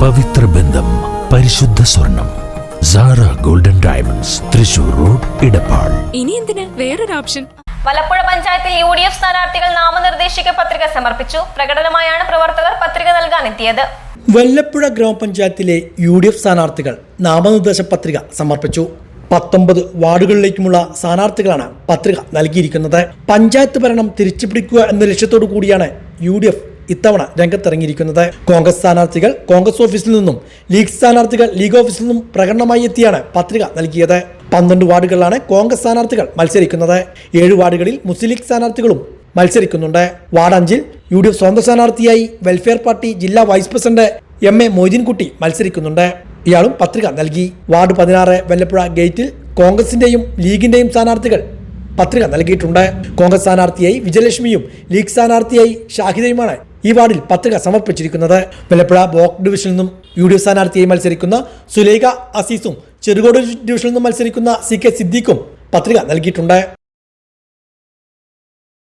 പവിത്ര ബന്ധം പരിശുദ്ധ സ്വർണം Sara golden diamonds Thrissur road Edappal ഇനി എന്തിന്? വേറൊരു ഓപ്ഷൻ. മലപ്പുഴ പഞ്ചായത്തിൽ യു ഡി എഫ് സ്ഥാനാർത്ഥികൾ നാമനിർദ്ദേശിക പത്രിക സമർപ്പിച്ചു. പ്രകടനമായാണ് പ്രവർത്തകർ പത്രിക നൽകാൻ എത്തിയത് വല്ലപ്പുഴ ഗ്രാമപഞ്ചായത്തിലെ യു ഡി എഫ് സ്ഥാനാർത്ഥികൾ നാമനിർദ്ദേശ പത്രിക സമർപ്പിച്ചു. പത്തൊമ്പത് വാർഡുകളിലേക്കുമുള്ള സ്ഥാനാർത്ഥികളാണ് പത്രിക നൽകിയിരിക്കുന്നത്. പഞ്ചായത്ത് ഭരണം തിരിച്ചുപിടിക്കുക എന്ന ലക്ഷ്യത്തോടു കൂടിയാണ് യു ഡി എഫ് ഇത്തവണ രംഗത്തിറങ്ങിയിരിക്കുന്നത്. കോൺഗ്രസ് സ്ഥാനാർത്ഥികൾ കോൺഗ്രസ് ഓഫീസിൽ നിന്നും ലീഗ് സ്ഥാനാർത്ഥികൾ ലീഗ് ഓഫീസിൽ നിന്നും പ്രകടനമായി എത്തിയാണ് പത്രിക നൽകിയത്. പന്ത്രണ്ട് വാർഡുകളിലാണ് കോൺഗ്രസ് സ്ഥാനാർത്ഥികൾ മത്സരിക്കുന്നത്. ഏഴ് വാർഡുകളിൽ മുസ്ലിം ലീഗ് സ്ഥാനാർത്ഥികളും മത്സരിക്കുന്നുണ്ട്. വാർഡ് അഞ്ചിൽ യു ഡി എഫ് സ്വന്തം സ്ഥാനാർത്ഥിയായി വെൽഫെയർ പാർട്ടി ജില്ലാ vice president M A Moideenkutty മത്സരിക്കുന്നുണ്ട്. ഇയാളും പത്രിക നൽകി. വാർഡ് പതിനാറ് വെല്ലപ്പുഴ ഗേറ്റിൽ കോൺഗ്രസിന്റെയും ലീഗിന്റെയും സ്ഥാനാർത്ഥികൾ പത്രിക നൽകിയിട്ടുണ്ട്. കോൺഗ്രസ് സ്ഥാനാർത്ഥിയായി വിജയലക്ഷ്മിയും ലീഗ് സ്ഥാനാർത്ഥിയായി ഷാഹിദയുമാണ് ഈ വാർഡിൽ പത്രിക സമർപ്പിച്ചിരിക്കുന്നത്. വെല്ലപ്പുഴ ബ്ലോക്ക് ഡിവിഷനിൽ നിന്നും യു ഡി എഫ് സ്ഥാനാർത്ഥിയായി മത്സരിക്കുന്ന സുലേഖ അസീസും ചെറുകോട് ഡിവിഷനിൽ നിന്നും മത്സരിക്കുന്ന സി കെ സിദ്ദീഖും പത്രിക നൽകിയിട്ടുണ്ട്.